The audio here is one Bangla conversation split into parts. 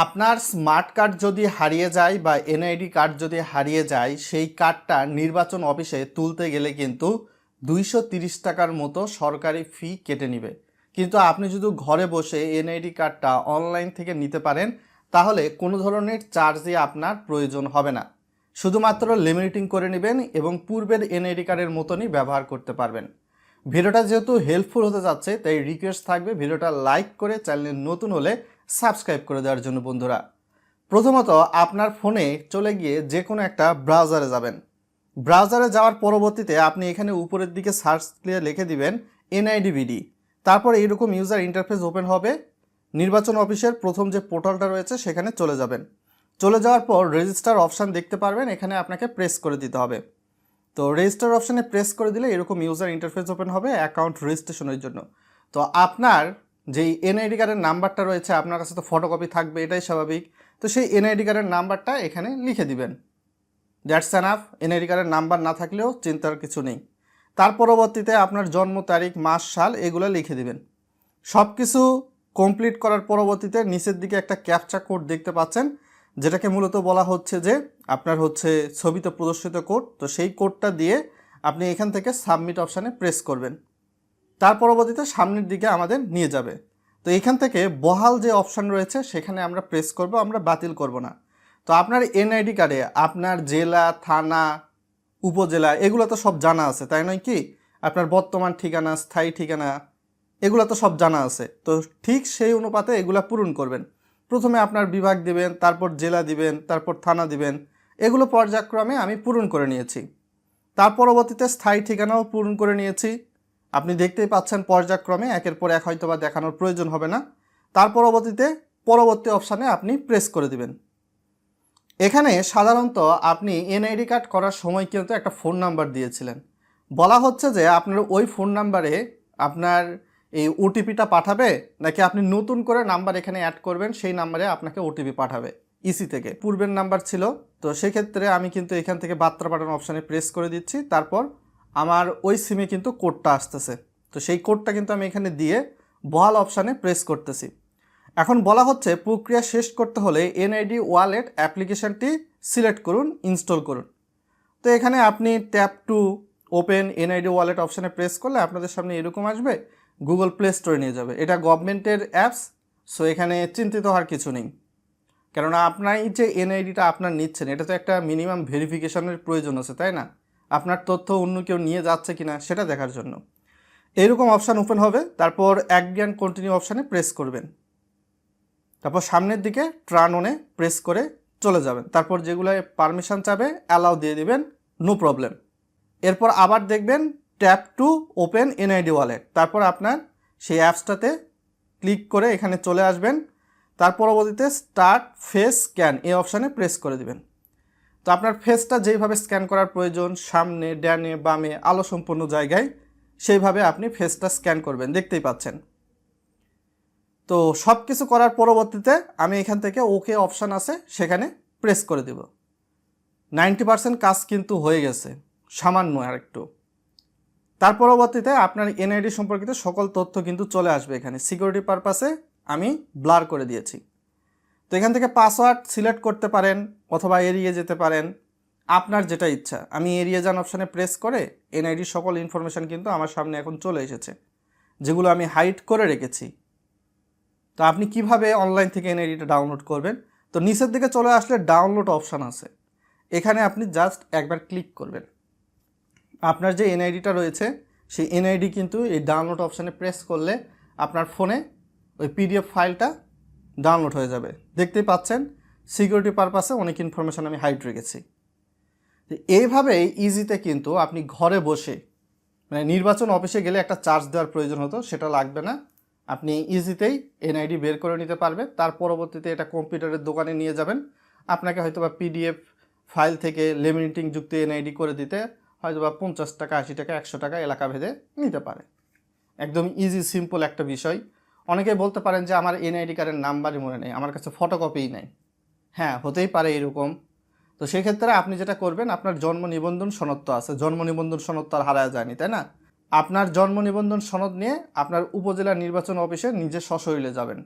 আপনার স্মার্ট কার্ড যদি হারিয়ে যায় বা এনআইডি কার্ড যদি হারিয়ে যায়, সেই কার্ডটা নির্বাচন অফিসে তুলতে গেলে কিন্তু দুইশো টাকার মতো সরকারি ফি কেটে নেবে। কিন্তু আপনি যদি ঘরে বসে এনআইডি কার্ডটা অনলাইন থেকে নিতে পারেন, তাহলে কোনো ধরনের চার্জই আপনার প্রয়োজন হবে না। শুধুমাত্র লিমিটিং করে নেবেন এবং পূর্বের এনআইডি কার্ডের মতনই ব্যবহার করতে পারবেন। ভিডিওটা যেহেতু হেল্পফুল হতে যাচ্ছে, তাই রিকোয়েস্ট থাকবে ভিডিওটা লাইক করে চ্যানেলে নতুন হলে সাবস্ক্রাইব করে দেওয়ার জন্য বন্ধুরা। প্রথমত, আপনার ফোনে চলে গিয়ে যে কোনো একটা ব্রাউজারে যাবেন। ব্রাউজারে যাওয়ার পরবর্তীতে আপনি এখানে উপরের দিকে সার্চ দিয়ে লিখে দিবেন এনআইডিবিডি তারপর এইরকম ইউজার ইন্টারফেস ওপেন হবে। নির্বাচন অফিসের প্রথম যে পোর্টালটা রয়েছে, সেখানে চলে যাবেন। চলে যাওয়ার পর রেজিস্টার অপশান দেখতে পারবেন, এখানে আপনাকে প্রেস করে দিতে হবে। তো রেজিস্টার অপশানে প্রেস করে দিলে এরকম ইউজার ইন্টারফেস ওপেন হবে অ্যাকাউন্ট রেজিস্ট্রেশনের জন্য। তো আপনার যেই এনআইডি কার্ডের নাম্বারটা রয়েছে, আপনার কাছে তো ফটোকপি থাকবে, এটাই স্বাভাবিক। তো সেই এনআইডি কার্ডের নাম্বারটা এখানে লিখে দিবেন। দ্যাটস অ্যানাফ এনআইডি কার্ডের নাম্বার না থাকলেও চিন্তার কিছু নেই। তার পরবর্তীতে আপনার জন্ম তারিখ, মাস, সাল, এগুলো লিখে দিবেন। সব কিছু কমপ্লিট করার পরবর্তীতে নিচের দিকে একটা ক্যাপচা কোড দেখতে পাচ্ছেন, যেটাকে মূলত বলা হচ্ছে যে আপনার হচ্ছে ছবিতে প্রদর্শিত কোড তো সেই কোডটা দিয়ে আপনি এখান থেকে সাবমিট অপশানে প্রেস করবেন। তার পরবর্তীতে সামনের দিকে আমাদের নিয়ে যাবে। তো এখান থেকে বহাল যে অপশান রয়েছে, সেখানে আমরা প্রেস করব, আমরা বাতিল করব না। তো আপনার এনআইডি কার্ডে আপনার জেলা, থানা, উপজেলা, এগুলো তো সব জানা আছে, তাই নয় কি? আপনার বর্তমান ঠিকানা, স্থায়ী ঠিকানা, এগুলো তো সব জানা আছে। তো ঠিক সেই অনুপাতে এগুলা পূরণ করবেন। প্রথমে আপনার বিভাগ দিবেন, তারপর জেলা দিবেন, তারপর থানা দিবেন, এগুলো পর্যায়ক্রমে আমি পূরণ করে নিয়েছি। তার পরবর্তীতে স্থায়ী ঠিকানাও পূরণ করে নিয়েছি। আপনি দেখতেই পাচ্ছেন পর্যায়ক্রমে একের পর এক হয়তোবা দেখানোর প্রয়োজন হবে না। তার পরবর্তীতে পরবর্তী অপশানে আপনি প্রেস করে দিবেন। এখানে সাধারণত আপনি এনআইডি কার্ড করার সময় কিন্তু একটা ফোন নাম্বার দিয়েছিলেন। বলা হচ্ছে যে আপনার ওই ফোন নাম্বারে আপনার এই ওটিপিটা পাঠাবে, নাকি আপনি নতুন করে নাম্বার এখানে অ্যাড করবেন, সেই নাম্বারে আপনাকে ওটিপি পাঠাবে ইসি থেকে। পূর্বের নাম্বার ছিল, তো সেক্ষেত্রে আমি কিন্তু এখান থেকে বার্তা পাঠানো অপশানে প্রেস করে দিচ্ছি। তারপর আমার ওই সিমে কিন্তু কোডটা আসতেছে। তো সেই কোডটা কিন্তু আমি এখানে দিয়ে বহাল অপশানে প্রেস করতেছি। এখন বলা হচ্ছে প্রক্রিয়া শেষ করতে হলে এনআইডি ওয়ালেট অ্যাপ্লিকেশনটি সিলেক্ট করুন, ইনস্টল করুন। তো এখানে আপনি tap to open NID wallet অপশানে প্রেস করলে আপনাদের সামনে এরকম আসবে, গুগল প্লে স্টোরে নিয়ে যাবে। এটা গভর্নমেন্টের অ্যাপস, সো এখানে চিন্তিত হওয়ার কিছু নেই। কেননা আপনার যে এনআইডিটা আপনার নিচ্ছেন, এটা তো একটা মিনিমাম ভেরিফিকেশনের প্রয়োজন আছে, তাই না? আপনার তথ্য অন্য কেউ নিয়ে যাচ্ছে কিনা সেটা দেখার জন্য। এরকম অপশান ওপেন হবে, তারপর এক জ্ঞান কন্টিনিউ অপশানে প্রেস করবেন। তারপর সামনের দিকে ট্রান অনে প্রেস করে চলে যাবেন। তারপর যেগুলো পারমিশন চাবে অ্যালাউ দিয়ে দিবেন নো প্রবলেম এরপর আবার দেখবেন tap to open NID wallet তারপর আপনার সেই অ্যাপসটাতে ক্লিক করে এখানে চলে আসবেন। তার পরবর্তীতে স্টার্ট ফেস স্ক্যান এই অপশানে প্রেস করে দিবেন। তো আপনার ফেসটা যেইভাবে স্ক্যান করার প্রয়োজন, সামনে, ডানে, বামে আলো সম্পন্ন জায়গায়, সেইভাবে আপনি ফেসটা স্ক্যান করবেন, দেখতেই পাচ্ছেন। তো সব কিছু করার পরবর্তীতে আমি এখান থেকে ওকে অপশান আছে, সেখানে প্রেস করে দেব। নাইনটি পার্সেন্ট কাজ কিন্তু হয়ে গেছে, সামান্য আর একটু তার পরবর্তীতে আপনার এনআইডি সম্পর্কিত সকল তথ্য কিন্তু চলে আসবে এখানে। সিকিউরিটি পারপাসে আমি ব্লার করে দিয়েছি। তো এখান থেকে পাসওয়ার্ড সিলেক্ট করতে পারেন অথবা এড়িয়ে যেতে পারেন। আপনার যেটা ইচ্ছা। আমি এড়িয়ে যান অপশানে প্রেস করে এনআইডির সকল ইনফরমেশান কিন্তু আমার সামনে এখন চলে এসেছে, যেগুলো আমি হাইড করে রেখেছি। তো আপনি কীভাবে অনলাইন থেকে এনআইডিটা ডাউনলোড করবেন? তো নিচের দিকে চলে আসলে ডাউনলোড অপশান আছে। এখানে আপনি জাস্ট একবার ক্লিক করবেন। আপনার যে এনআইডিটা রয়েছে, সেই এনআইডি কিন্তু এই ডাউনলোড অপশানে প্রেস করলে আপনার ফোনে ওই পিডিএফ ফাইলটা ডাউনলোড হয়ে যাবে। দেখতেই পাচ্ছেন সিকিউরিটি পারপাসে অনেক ইনফরমেশান আমি হাইড রেখেছি। এইভাবেই ইজিতে কিন্তু আপনি ঘরে বসে মানে নির্বাচন অফিসে গেলে একটা চার্জ দেওয়ার প্রয়োজন হতো, সেটা লাগবে না। আপনি ইজিতেই এনআইডি বের করে নিতে পারবে তার পরবর্তীতে এটা কম্পিউটারের দোকানে নিয়ে যাবেন। আপনাকে হয়তো বা পিডিএফ ফাইল থেকে লেমিনেটিং যুক্ত এনআইডি করে দিতে হয়তো বা পঞ্চাশ টাকা, আশি টাকা, একশো টাকা এলাকা ভেদে নিতে পারে। একদম ইজি সিম্পল একটা বিষয়। অনেকেই বলতে পারেন যে আমার এনআইডি কার্ডের নাম্বারই মনে নেই, আমার কাছে ফটোকপিই নেই। হ্যাঁ হতেই পারে এরকম। তো সেক্ষেত্রে আপনি যেটা করবেন, আপনার জন্ম নিবন্ধন সনদ তো আছে, জন্ম নিবন্ধন সনদ তো আর হারায় যায়নি, তাই না? আপনার জন্ম নিবন্ধন সনদ নিয়ে আপনার উপজেলা নির্বাচন অফিসে নিজে সশরীরে যাবেন।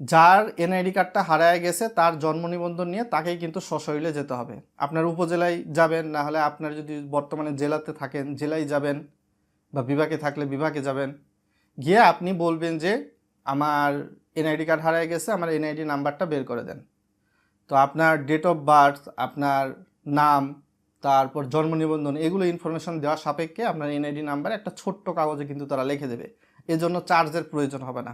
যার এনআইডি কার্ডটা হারায় গেছে, তার জন্ম নিবন্ধন নিয়ে তাকেই কিন্তু সশরীরে যেতে হবে। আপনার উপজেলায় যাবেন, না হলে আপনার যদি বর্তমানে জেলাতে থাকেন, জেলায় যাবেন বা বিভাগে থাকলে বিভাগে যাবেন গিয়ে আপনি বলবেন যে আমার এনআইডি কার্ড হারায় গেছে, আমার এনআইডি নাম্বারটা বের করে দেন। তো আপনার ডেট অফ বার্থ আপনার নাম, তারপর জন্ম নিবন্ধন, এগুলো ইনফরমেশন দেওয়া সাপেক্ষে আপনার এনআইডি নাম্বার একটা ছোট্ট কাগজে কিন্তু তারা লিখে দেবে। এজন্য চার্জের প্রয়োজন হবে না।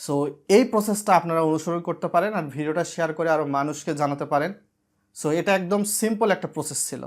সো এই প্রসেসটা আপনারা অনুসরণ করতে পারেন আর ভিডিওটা শেয়ার করে আরও মানুষকে জানাতে পারেন। সো এটা একদম সিম্পল একটা প্রসেস ছিল।